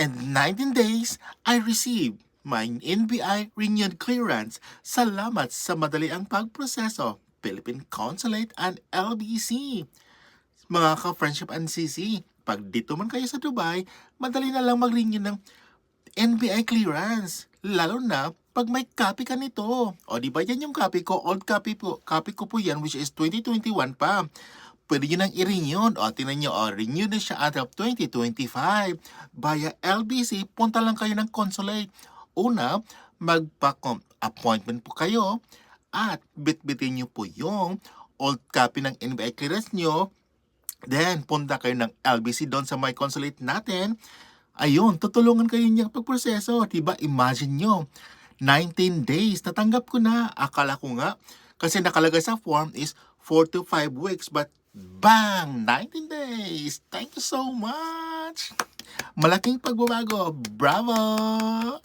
and 19 days, I received my NBI renewed clearance. Salamat sa madali ang pagproseso. Philippine Consulate and LBC. Mga ka-friendship and CC, pag dito man kayo sa Dubai, madali na lang mag-renew ng NBI clearance. Lalo na pag may copy ka nito. O di ba yan yung copy ko? Old copy po. Copy ko po yan which is 2021 pa. Pwede nyo nang i-renew. O tinan nyo, o, renew na siya until 2025. Via LBC, punta lang kayo ng consulate. Una, magpa-appointment po kayo at bitbitin nyo po yung old copy ng NBI clearance nyo Then, punta kayo ng LBC doon sa my consulate natin. Ayun, tutulungan kayo niya pagproseso. Diba? Imagine nyo, 19 days, natanggap ko na. Akala ko nga, kasi nakalagay sa form is 4 to 5 weeks. But, bang! 19 days! Thank you so much! Malaking pagbabago. Bravo!